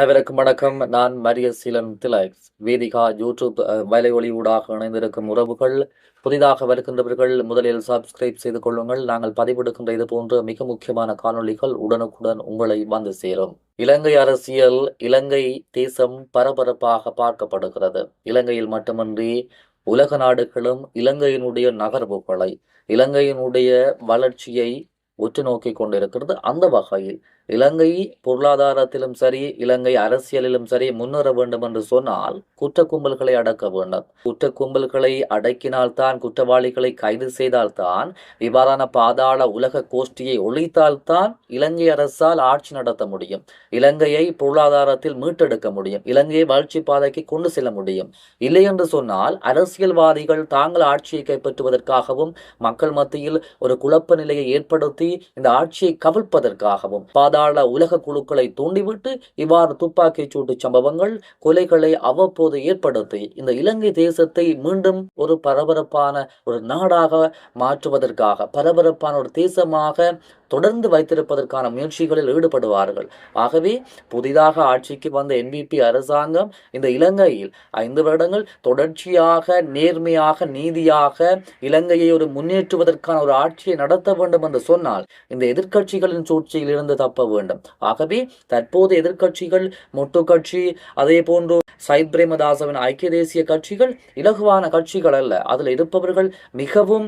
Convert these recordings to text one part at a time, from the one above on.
அனைவருக்கும் வணக்கம். நான் மரிய சீலன் திலக்ஸ் வேதிகா யூடியூப் வலை ஒளி ஊடாக இணைந்திருக்கும் உறவுகள் புதிதாக வருகின்றவர்கள் முதலில் சப்ஸ்கிரைப் செய்து கொள்ளுங்கள். நாங்கள் பதிவிடுகின்ற இது போன்ற மிக முக்கியமான காணொளிகள் உடனுக்குடன் உங்களை வந்து சேரும். இலங்கை அரசியல் இலங்கை தேசம் பரபரப்பாக பார்க்கப்படுகிறது. இலங்கையில் மட்டுமன்றி உலக நாடுகளும் இலங்கையினுடைய நகர்வுகளை இலங்கையினுடைய வளர்ச்சியை உற்று நோக்கி கொண்டிருக்கிறது. அந்த வகையில் இலங்கை பொருளாதாரத்திலும் சரி இலங்கை அரசியலிலும் சரி முன்னேற வேண்டும் என்று சொன்னால் குற்ற கும்பல்களை அடக்க வேண்டும். குற்ற கும்பல்களை அடக்கினால்தான் குற்றவாளிகளை கைது செய்தால்தான் இவ்வாறான பாதாள உலக கோஷ்டியை ஒழித்தால்தான் இலங்கை அரசால் ஆட்சி நடத்த முடியும். இலங்கையை பொருளாதாரத்தில் மீட்டெடுக்க முடியும். இலங்கையை வளர்ச்சி பாதைக்கு கொண்டு செல்ல முடியும். இல்லை என்று சொன்னால் அரசியல்வாதிகள் தாங்கள் ஆட்சியை கைப்பற்றுவதற்காகவும் மக்கள் மத்தியில் ஒரு குழப்ப நிலையை ஏற்படுத்தி இந்த ஆட்சியை கவிழ்ப்பதற்காகவும் பாதாள உலக குழுக்களை தூண்டிவிட்டு இவ்வாறு துப்பாக்கிச் சூட்டு சம்பவங்கள் கொலைகளை அவ்வப்போது ஏற்படுத்தி இந்த இலங்கை தேசத்தை மீண்டும் ஒரு பரபரப்பான ஒரு நாடாக மாற்றுவதற்காக பரபரப்பான ஒரு தேசமாக தொடர்ந்து வைத்திருப்பதற்கான முயற்சிகளில் ஈடுபடுவார்கள். ஆகவே புதிதாக ஆட்சிக்கு வந்த என்பிபி அரசாங்கம் இந்த இலங்கையில் ஐந்து வருடங்கள் தொடர்ச்சியாக நேர்மையாக நீதியாக இலங்கையை ஒரு முன்னேற்றுவதற்கான ஒரு ஆட்சியை நடத்த வேண்டும் என்று சொன்னால் இந்த எதிர்க்கட்சிகளின் சூழ்ச்சியில் இருந்து தப்ப வேண்டும். ஆகவே தற்போது எதிர்க்கட்சிகள் மொட்டு கட்சி அதே போன்று சயித் பிரேமதாசவின் ஐக்கிய தேசிய கட்சிகள் இலகுவான கட்சிகள் அல்ல. அதில் இருப்பவர்கள் மிகவும்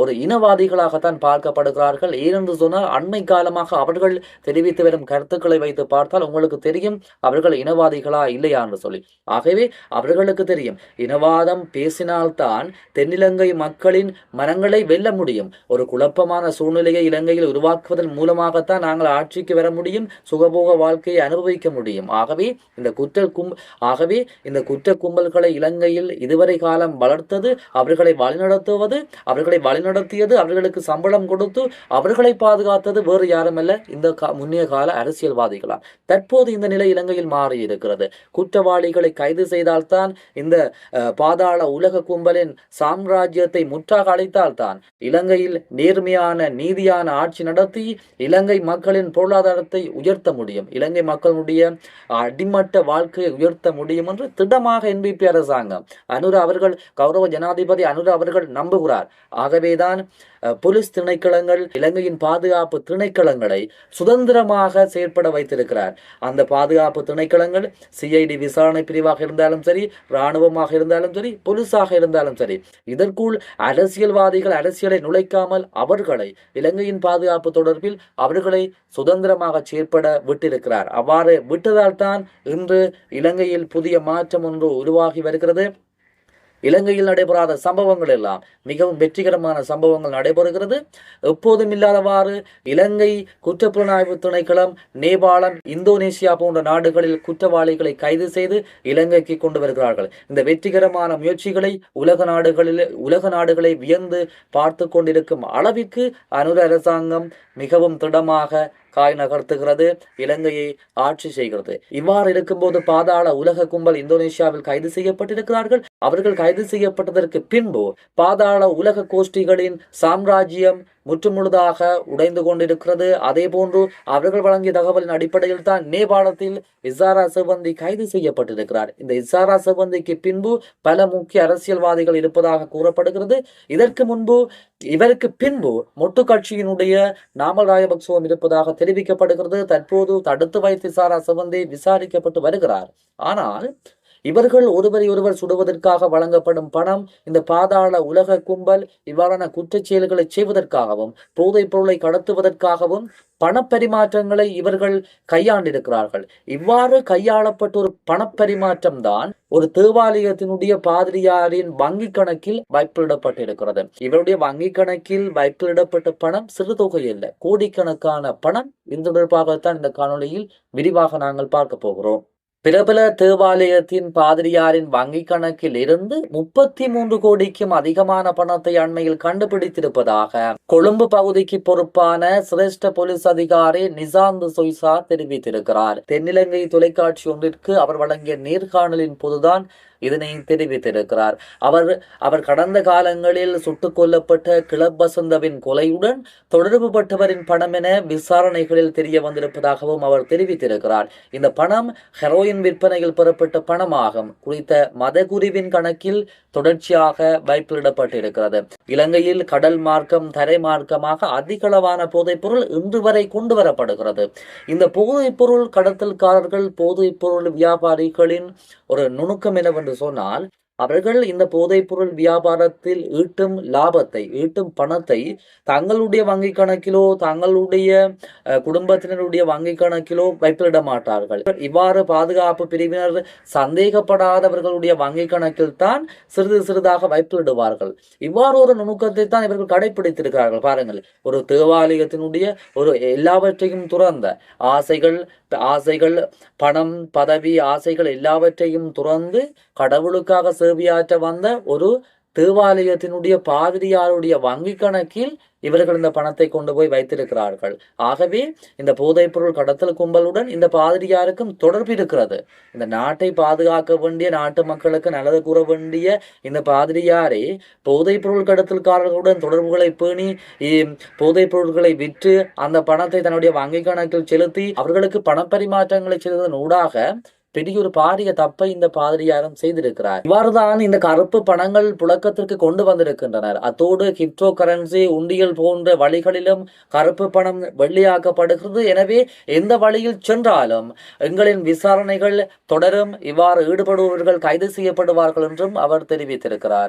ஒரு இனவாதிகளாகத்தான் பார்க்கப்படுகிறார்கள். ஏனென்று சொன்னால் அண்மை காலமாக அவர்கள் தெரிவித்து வரும் கருத்துக்களை வைத்து பார்த்தால் உங்களுக்கு தெரியும் அவர்கள் இனவாதிகளா இல்லையா என்று சொல்லி. ஆகவே அவர்களுக்கு தெரியும் இனவாதம் பேசினால்தான் தென்னிலங்கை மக்களின் மனங்களை வெல்ல முடியும். ஒரு குழப்பமான சூழ்நிலையை இலங்கையில் உருவாக்குவதன் மூலமாகத்தான் நாங்கள் ஆட்சிக்கு வர முடியும் சுகபோக வாழ்க்கையை அனுபவிக்க முடியும். ஆகவே இந்த குற்ற கும் ஆகவே இந்த குற்ற கும்பல்களை இலங்கையில் இதுவரை காலம் வளர்த்தது அவர்களை வழிநடத்துவது அவர்களை வழிநடத்தியது அவர்களுக்கு சம்பளம் கொடுத்து அவர்களை பாதுகாத்தது வேறு யாருமல்ல. இந்த முன்னைய கால அரசியல்வாதிகளால் தற்போது இந்த நிலை இலங்கையில் மாறி இருக்கிறது குற்றவாளிகளை கைது செய்தால்தான் இந்த பாதாள உலக கும்பலின் சாம்ராஜ்யத்தை முற்றாக அழைத்தால்தான் இலங்கையில் நேர்மையான நீதியான ஆட்சி நடத்தி இலங்கை மக்களின் பொருளாதாரத்தை உயர்த்த முடியும். இலங்கை மக்களுடைய அடிமட்ட வாழ்க்கையை உயர்த்த முடியும் என்று திடமாக என்பிபி அரசாங்கம் அனுர அவர்கள் கௌரவ ஜனாதிபதி அனுர அவர்கள் நம்புகிறார். ஆகவேதான் போலீஸ் திணைக்களங்கள் இலங்கையின் பாதுகாப்பு திணைக்களங்களை சுதந்திரமாக செயற்பட வைத்திருக்கிறார். அந்த பாதுகாப்பு திணைக்களங்கள் சிஐடி விசாரணை பிரிவாக இருந்தாலும் சரி இராணுவமாக இருந்தாலும் சரி போலீஸாக இருந்தாலும் சரி இதற்குள் அரசியல்வாதிகள் அரசியலை நுழைக்காமல் அவர்களை இலங்கையின் பாதுகாப்பு தொடர்பில் அவர்களை சுதந்திரமாக செயற்பட விட்டிருக்கிறார். அவ்வாறு விட்டதால் தான் இன்று இலங்கையில் புதிய மாற்றம் ஒன்று உருவாகி வருகிறது. இலங்கையில் நடைபெறாத சம்பவங்கள் எல்லாம் மிகவும் வெற்றிகரமான சம்பவங்கள் நடைபெறுகிறது. எப்போதும் இல்லாதவாறு இலங்கை குற்றப்புலனாய்வு திணைக்களம் நேபாளம் இந்தோனேசியா போன்ற நாடுகளில் குற்றவாளிகளை கைது செய்து இலங்கைக்கு கொண்டு வருகிறார்கள். இந்த வெற்றிகரமான முயற்சிகளை உலக நாடுகளில் உலக நாடுகளை வியந்து பார்த்து கொண்டிருக்கும் அளவிற்கு அனுர அரசாங்கம் மிகவும் திடமாக காய் நகர்த்துகிறது இலங்கையை ஆட்சி செய்கிறது. இவ்வாறு இருக்கும்போது பாதாள உலக கும்பல் இந்தோனேஷியாவில் கைது செய்யப்பட்டிருக்கிறார்கள். அவர்கள் கைது செய்யப்பட்டதற்கு பின்பு பாதாள உலக கோஷ்டிகளின் சாம்ராஜ்யம் முற்றுமுழுதாக உடைந்து கொண்டிருக்கிறது. அதே போன்று அவர்கள் வழங்கிய தகவலின் அடிப்படையில் தான் நேபாளத்தில் இசாரா சிவந்தி கைது செய்யப்பட்டிருக்கிறார். இந்த இசாரா சிவந்திக்கு பின்பு பல முக்கிய அரசியல்வாதிகள் இருப்பதாக கூறப்படுகிறது. இதற்கு முன்பு இவருக்கு பின்பு மொட்டு கட்சியினுடைய நாமல் ராயபக்சவும் இருப்பதாக தெரிவிக்கப்படுகிறது. தற்போது தடுத்து வைத்து இசாரா சிவந்தி விசாரிக்கப்பட்டு வருகிறார். ஆனால் இவர்கள் ஒருவரை ஒருவர் சுடுவதற்காக வழங்கப்படும் பணம் இந்த பாதாள உலக கும்பல் இவ்வாறான குற்றச் செயல்களை செய்வதற்காகவும் போதைப் பொருளை கடத்துவதற்காகவும் பணப்பரிமாற்றங்களை இவர்கள் கையாண்டிருக்கிறார்கள். இவ்வாறு கையாளப்பட்ட ஒரு பணப்பரிமாற்றம் தான் ஒரு தேவாலயத்தினுடைய பாதிரியாரின் வங்கி கணக்கில் வைப்பிலிடப்பட்டிருக்கிறது. இவருடைய வங்கி கணக்கில் வைப்பிலிடப்பட்ட பணம் சிறு தொகை அல்ல கோடிக்கணக்கான பணம். இது தொடர்பாகத்தான் இந்த காணொலியில் விரிவாக நாங்கள் பார்க்க போகிறோம். பிரபல தேவாலயத்தின் பாதிரியாரின் வங்கி கணக்கில் இருந்து முப்பத்தி மூன்று கோடிக்கும் அதிகமான பணத்தை அண்மையில் கண்டுபிடித்திருப்பதாக கொழும்பு பகுதிக்கு பொறுப்பான சிரேஷ்ட போலீஸ் அதிகாரி நிசாந்த் சொய்சா தெரிவித்திருக்கிறார். தென்னிலங்கை தொலைக்காட்சி ஒன்றிற்கு அவர் வழங்கிய நேர்காணலின் போதுதான் இதனை தெரிவித்திருக்கிறார். அவர் அவர் கடந்த காலங்களில் சுட்டுக் கொல்லப்பட்ட கிளப் வசந்தவின் கொலையுடன் தொடர்புபட்டவரின் பணம் என விசாரணைகளில் தெரிய வந்திருப்பதாகவும் அவர் தெரிவித்திருக்கிறார். இந்த பணம் ஹெரோயின் விற்பனையில் பெறப்பட்ட பணமாகும். குறித்த மதகுருவின் கணக்கில் தொடர்ச்சியாக வைப்பிடப்பட்டிருக்கிறது இலங்கையில் கடல் மார்க்கம் தரை மார்க்கமாக அதிகளவான போதைப்பொருள் இன்று வரை கொண்டு வரப்படுகிறது இந்த போதைப்பொருள் கடத்தல்காரர்கள் போதைப்பொருள் வியாபாரிகளின் ஒரு நுணுக்கம் என்னவென்று சொன்னால் அவர்கள் இந்த போதைப்பொருள் வியாபாரத்தில் ஈட்டும் லாபத்தை ஈட்டும் பணத்தை தங்களுடைய வங்கி கணக்கிலோ தங்களுடைய குடும்பத்தினருடைய வங்கி கணக்கிலோ வைப்பிலிட மாட்டார்கள் இவ்வாறு பாதுகாப்பு பிரிவினர் சந்தேகப்படாதவர்களுடைய வங்கி கணக்கில் தான் சிறிது சிறிதாக வைப்பிடுவார்கள் இவ்வாறு ஒரு நுணுக்கத்தை தான் இவர்கள் கடைபிடித்திருக்கிறார்கள் பாருங்கள் ஒரு தேவாலயத்தினுடைய ஒரு எல்லாவற்றையும் துறந்த ஆசைகள் ஆசைகள் பணம் பதவி ஆசைகள் எல்லாவற்றையும் துறந்து கடவுளுக்காக சேவையாற்ற வந்த ஒரு தேவாலயத்தினுடைய பாதிரியாருடைய வங்கி கணக்கில் இவர்கள் இந்த பணத்தை கொண்டு போய் வைத்திருக்கிறார்கள். ஆகவே இந்த போதைப்பொருள் கடத்தல் கும்பலுடன் இந்த பாதிரியாருக்கும் தொடர்பு இருக்கிறது. இந்த நாட்டை பாதுகாக்க வேண்டிய நாட்டு மக்களுக்கு நல்லது கூற வேண்டிய இந்த பாதிரியாரே போதைப் பொருள் கடத்தல்காரர்களுடன் தொடர்புகளை பேணி போதைப் பொருட்களை விற்று அந்த பணத்தை தன்னுடைய வங்கி கணக்கில் செலுத்தி அவர்களுக்கு பணப்பரிமாற்றங்களை செய்ததன் ஊடாக பெரிய ஒரு பாரிய தப்பை இந்த பாதிரியாரும் செய்திருக்கிறார். இவ்வாறுதான் இந்த கருப்பு பணங்கள் புழக்கத்திற்கு கொண்டு வந்திருக்கின்றனர். அத்தோடு கிரிப்டோ கரன்சி உண்டியல் போன்ற வழிகளிலும் கருப்பு பணம் வெள்ளியாக்கப்படுகிறது. எனவே எந்த வழியில் சென்றாலும் எங்களின் விசாரணைகள் தொடரும். இவ்வாறு ஈடுபடுபவர்கள் கைது செய்யப்படுவார்கள் என்றும் அவர் தெரிவித்திருக்கிறார்.